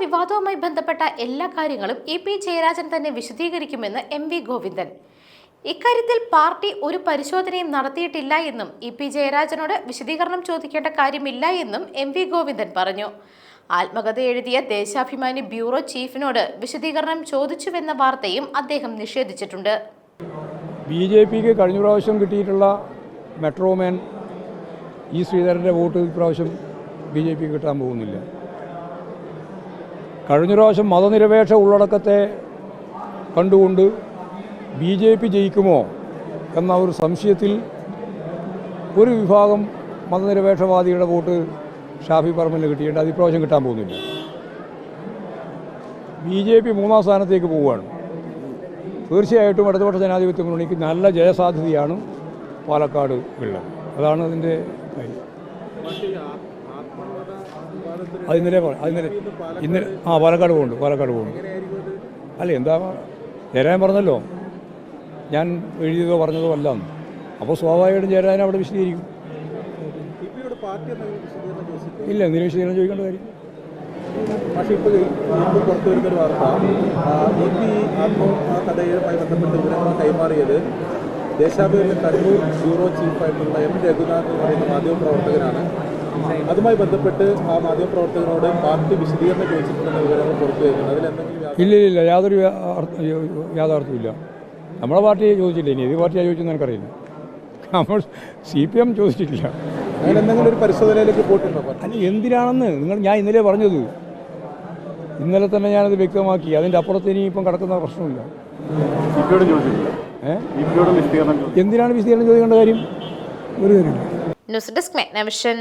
വിവാദവുമായി ബന്ധപ്പെട്ട എല്ലാ കാര്യങ്ങളും ഇ പി ജയരാജൻ തന്നെ വിശദീകരിക്കുമെന്ന് എം വി ഗോവിന്ദൻ. ഇക്കാര്യത്തിൽ പാർട്ടി ഒരു പരിശോധനയും നടത്തിയിട്ടില്ല എന്നും ഇ പി ജയരാജനോട് വിശദീകരണം ചോദിക്കേണ്ട കാര്യമില്ല എന്നും എം വി ഗോവിന്ദൻ പറഞ്ഞു. ആത്മകഥ എഴുതിയ ദേശാഭിമാനി ബ്യൂറോ ചീഫിനോട് വിശദീകരണം ചോദിച്ചുവെന്ന വാർത്തയും അദ്ദേഹം നിഷേധിച്ചിട്ടുണ്ട്. ബി ജെ പിക്ക് കഴിഞ്ഞ പ്രാവശ്യം കിട്ടിയിട്ടുള്ള മെട്രോമാൻ ഈ ശ്രീധരന്റെ വോട്ട് ഇപ്രാവശ്യം ബി ജെ പിക്ക് കിട്ടാൻ പോകുന്നില്ല. കഴിഞ്ഞ പ്രാവശ്യം മതനിരപേക്ഷ ഉള്ളടക്കത്തെ കണ്ടുകൊണ്ട് ബി ജെ പി ജയിക്കുമോ എന്ന ഒരു സംശയത്തിൽ ഒരു വിഭാഗം മതനിരപേക്ഷവാദികളുടെ വോട്ട് ഷാഫി പറമ്പിന് കിട്ടിയിട്ട് അത് ഇപ്രാവശ്യം കിട്ടാൻ പോകുന്നില്ല. ബി ജെ പി മൂന്നാം സ്ഥാനത്തേക്ക് പോവുകയാണ്. തീർച്ചയായിട്ടും ഇടതുപക്ഷ ജനാധിപത്യ മുന്നണിക്ക് നല്ല ജയസാധ്യതയാണ് പാലക്കാട് ഉള്ളത്. അതാണ് അതിന്റെ കാര്യം. അത് ഇന്നലെ അത് ഇന്നലെ ഇന്നലെ ആ പാലക്കാട് പോകുന്നുണ്ട് പാലക്കാട് പോകുന്നു അല്ല എന്താ ചേരാൻ പറഞ്ഞല്ലോ. ഞാൻ എഴുതിയതോ പറഞ്ഞതോ അല്ല അപ്പോൾ സ്വാഭാവികമായിട്ടും ചേരാൻ അവിടെ വിശദീകരിക്കും. ഇല്ല എന്തിനു വിശദീകരണം ചോദിക്കേണ്ട കാര്യം? പക്ഷേ ഇപ്പോൾ ഇപ്പോൾ ആത്മകഥയുമായി ബന്ധപ്പെട്ട് വിവരങ്ങൾ കൈമാറിയത് ദേശാഭിമാനി കണ്ണൂർ ബ്യൂറോ ചീഫായിട്ടുള്ള എം രഘുനാഥ് എന്ന് പറയുന്ന മാധ്യമപ്രവർത്തകനാണ്. അതുമായി ബന്ധപ്പെട്ട് ആ മാധ്യമപ്രവർത്തകരോട് പാർട്ടി വിശദീകരണം ചോദിച്ചിട്ടുണ്ടെന്ന വിവരങ്ങൾ പുറത്തു വരുന്നത് അതിലെന്തെങ്കിലും ഇല്ല ഇല്ല ഇല്ല. യാതൊരു യാഥാർത്ഥ്യമില്ല നമ്മളെ പാർട്ടിയെ ചോദിച്ചില്ല ഇനി ഏത് പാർട്ടിയാണ് ചോദിച്ചെന്ന് എനിക്കറിയില്ല. നമ്മൾ സി പി എം ചോദിച്ചിട്ടില്ല. അതിലെന്തെങ്കിലും ഒരു പരിശോധനയിലേക്ക് പോയിട്ടുണ്ടോ? അല്ല എന്തിനാണെന്ന് നിങ്ങൾ ഞാൻ ഇന്നലെ പറഞ്ഞത്. ഇന്നലെ തന്നെ ഞാനത് വ്യക്തമാക്കി. അതിന്റെ അപ്പുറത്ത് ഇനി ഇപ്പം കിടക്കുന്ന പ്രശ്നമില്ല. എന്തിനാണ് വിശദീകരണം ചോദിക്കേണ്ട കാര്യം? ഒരു കാര്യമില്ല. News desk മെഗ്നവിഷൻ.